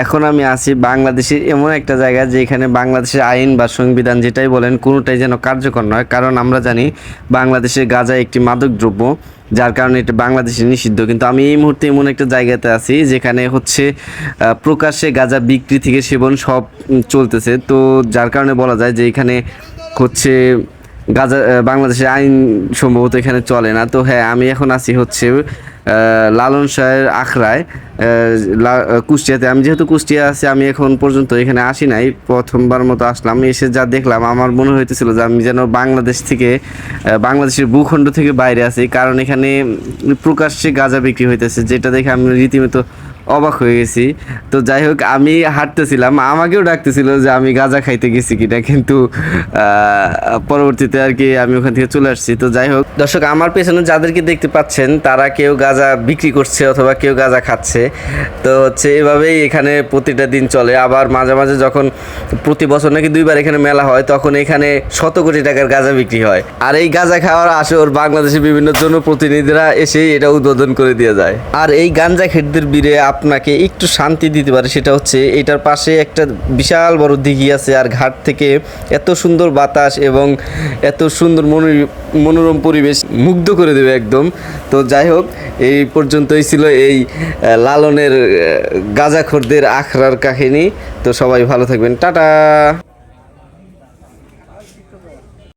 এখন আমি আছি বাংলাদেশের এমন একটা জায়গা যেখানে বাংলাদেশের আইন বা সংবিধান যেটাই বলেন, কোনোটাই যেন কার্যকর নয়। কারণ আমরা জানি বাংলাদেশের গাঁজা একটি মাদক দ্রব্য যার কারণে এটা বাংলাদেশে নিষিদ্ধ। কিন্তু আমি এই মুহূর্তে এমন একটা জায়গাতে আছি যেখানে হচ্ছে প্রকাশ্যে গাঁজা বিক্রি থেকে সেবন সব চলতেছে। তো যার কারণে বলা যায় যে এখানে হচ্ছে গাজা বাংলাদেশের আইন সম্ভবত এখানে চলে না। তো হ্যাঁ আমি এখন আছি হচ্ছে লালন শাহের আখড়ায় কুষ্টিয়াতে। আমি যেহেতু কুষ্টিয়া আছি, আমি এখন পর্যন্ত এখানে আসি নাই। প্রথমবার মতো আসলাম। এসে যা দেখলাম, আমার মনে হইতেছিল যে আমি যেন বাংলাদেশ থেকে বাংলাদেশের ভূখণ্ড থেকে বাইরে আছি। কারণ এখানে প্রকাশ্যে গাঁজা বিক্রি হইতেছে, যেটা দেখে আমি রীতিমতো অবাক হয়ে গেছি। তো যাই হোক, আমি হাঁটতেছিলাম। আমাকেও ডাকতেছিল যে আমি গাঁজা খাইতে গেছি কিনা, কিন্তু পরবর্তীতে আর কি আমি ওখান থেকে চলে আসছি। তো যাই হোক, দর্শক, আমার পেছনে যাদেরকে দেখতে পাচ্ছেন, তারা কেউ গাঁজা বিক্রি করছে অথবা কেউ গাঁজা খাচ্ছে। তো হচ্ছে এভাবেই এখানে প্রতিটা দিন চলে। আবার মাঝে মাঝে যখন প্রতি বছর নাকি দুইবার এখানে মেলা হয়, তখন এখানে শত কোটি টাকার গাঁজা বিক্রি হয়। আর এই গাঁজা খাওয়ার আসর বাংলাদেশের বিভিন্ন জনপ্রতিনিধিরা এসে এটা উদ্বোধন করে দিয়ে যায়। আর এই গাঞ্জা খেটদের বীরে আপনাকে একটু শান্তি দিতে পারে সেটা হচ্ছে এটার পাশে একটা বিশাল বড় দিঘি আছে আর ঘাট থেকে এত সুন্দর বাতাস এবং এত সুন্দর মনো- মনোরম পরিবেশ মুগ্ধ করে দেবে একদম। তো যাই হোক, এই পর্যন্তই ছিল এই লালনের গাঁজাখোরদের আখড়ার কাহিনী। তো সবাই ভালো থাকবেন। টাটা!